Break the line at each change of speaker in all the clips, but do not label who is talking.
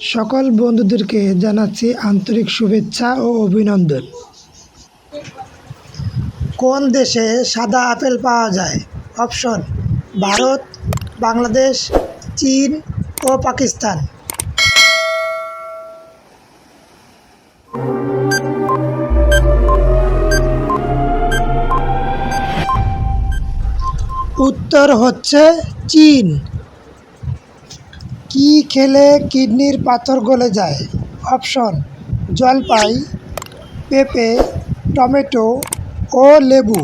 সকল বন্ধুদেরকে জানাচ্ছি আন্তরিক শুভেচ্ছা ও অভিনন্দন। কোন দেশে সাদা আপেল পাওয়া যায়? অপশন, ভারত, বাংলাদেশ, চীন ও পাকিস্তান। উত্তর হচ্ছে চীন। কি খেলে কিডনির পাথর গলে যায়? অপশন, জলপাই, পেঁপে, টমেটো ও লেবু।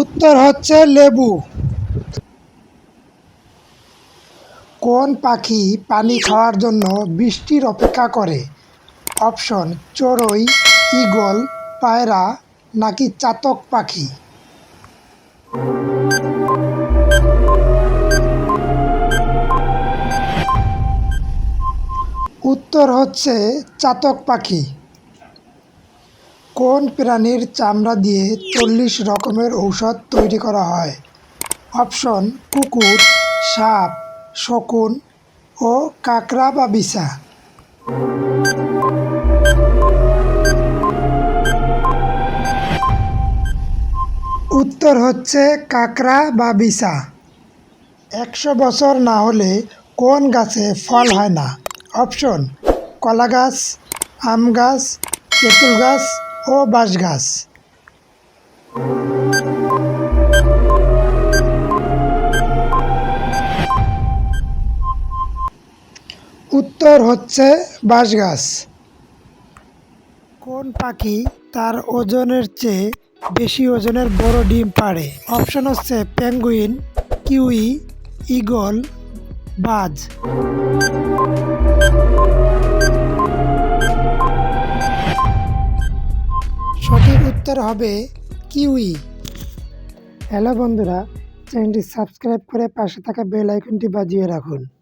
উত্তর হচ্ছে লেবু। কোন পাখি পানি খাওয়ার জন্য বৃষ্টির অপেক্ষা করে? অপশন, চড়ুই ঈগল পায়রা নাকি চাতক পাখি? উত্তর হচ্ছে চাতক পাখি। কোন প্রাণীর চামড়া দিয়ে চল্লিশ রকমের ঔষধ তৈরি করা হয়? অপশন, কুকুর, সাপ, শকুন ও কাঁকড়া বা বিছা। উত্তর হচ্ছে কাঁকড়া বা বিছা। একশো বছর না হলে কোন গাছে ফল হয় না? অপশন কলা গাছ আম গাছ তেঁতুল গাছ ও বাঁশ গাছ উত্তর হচ্ছে বাঁশ গাছ কোন পাখি তার ওজনের চেয়ে বেশি ওজনের বড় ডিম পাড়ে। অপশন হচ্ছে পেঙ্গুইন, কিউই ঈগল বাজ। সঠিক উত্তর হবে কিউই। হ্যালো বন্ধুরা, চ্যানেলটি সাবস্ক্রাইব করে পাশে থাকা বেল আইকনটি বাজিয়ে রাখুন।